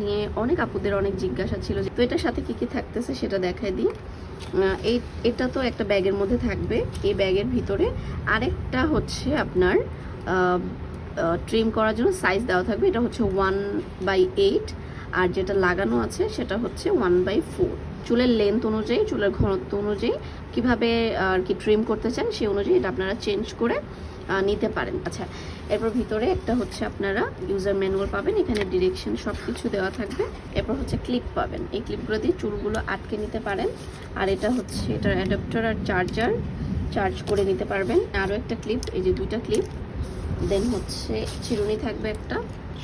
নিয়ে অনেক আপুদের অনেক জিজ্ঞাসা ছিল তো এটার সাথে কি কি থাকতেছে সেটা দেখাই দিই। এই, এটা তো একটা ব্যাগের মধ্যে থাকবে। এই ব্যাগের ভিতরে আরেকটা হচ্ছে আপনার ট্রিম করার জন্য সাইজ দেওয়া থাকবে। এটা হচ্ছে ওয়ান বাই এইট আর যেটা লাগানো আছে সেটা হচ্ছে ওয়ান বাই ফোর চুলের লেন্থ অনুযায়ী, চুলের ঘনত্ব অনুযায়ী কীভাবে আর কি ট্রিম করতে চান সেই অনুযায়ী এটা আপনারা চেঞ্জ করে নিতে পারেন। আচ্ছা এরপর ভিতরে একটা হচ্ছে আপনারা ইউজার ম্যানুয়াল পাবেন, এখানে ডিরেকশন সব কিছু দেওয়া থাকবে। এরপর হচ্ছে ক্লিপ পাবেন। এই ক্লিপগুলো দিয়ে চুলগুলো আটকে নিতে পারেন। আর এটা হচ্ছে এটার অ্যাডাপ্টার আর চার্জার চার্জ করে নিতে পারবেন। আরও একটা ক্লিপ এই যে দুইটা ক্লিপ দেন হচ্ছে, চিরুনি থাকবে একটা।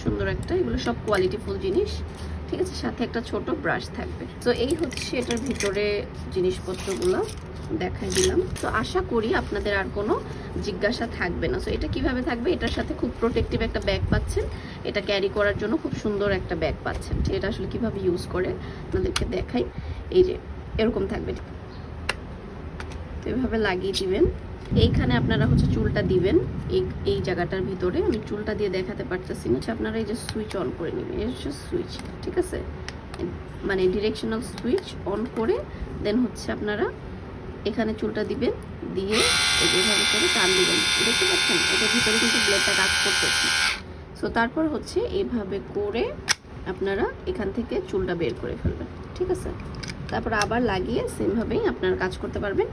সুন্দর একটা, এগুলো সব কোয়ালিটিফুল জিনিস, ঠিক আছে? সাথে একটা ছোট ব্রাশ থাকবে। তো এই হচ্ছে এটার ভিতরে জিনিসপত্রগুলো দেখাই দিলাম। তো আশা করি আপনাদের আর কোনো জিজ্ঞাসা থাকবে না। তো এটা কীভাবে থাকবে? এটার সাথে খুব প্রোটেক্টিভ একটা ব্যাগ পাচ্ছেন। এটা ক্যারি করার জন্য খুব সুন্দর একটা ব্যাগ পাচ্ছেন। এটা আসলে কীভাবে ইউজ করে আপনাদেরকে দেখাই। এই যে, এরকম থাকবে। তো এভাবে লাগিয়ে দিবেন। এইখানে আপনারা হচ্ছে চুলটা দিবেন। এই এই জায়গাটার ভিতরে আমি চুলটা দিয়ে দেখাতে পারতেছি না। আচ্ছা, আপনারা এই যে সুইচ অন করে নেবেন। এই হচ্ছে সুইচ ঠিক আছে? মানে ডিরেকশনাল সুইচ অন করে দেন হচ্ছে আপনারা এখানে চুলটা দিবেন। দিয়ে এই যে এভাবে করে টান দিবেন। দেখতে পাচ্ছেন? এটার ভিতরে কিন্তু ব্লেডটা কাজ করতেছে। সো তারপর হচ্ছে এইভাবে করে আপনারা এখান থেকে চুলটা বের করে ফেলবেন। ঠিক আছে? তারপর আবার লাগিয়ে সেমভাবেই আপনারা কাজ করতে পারবেন।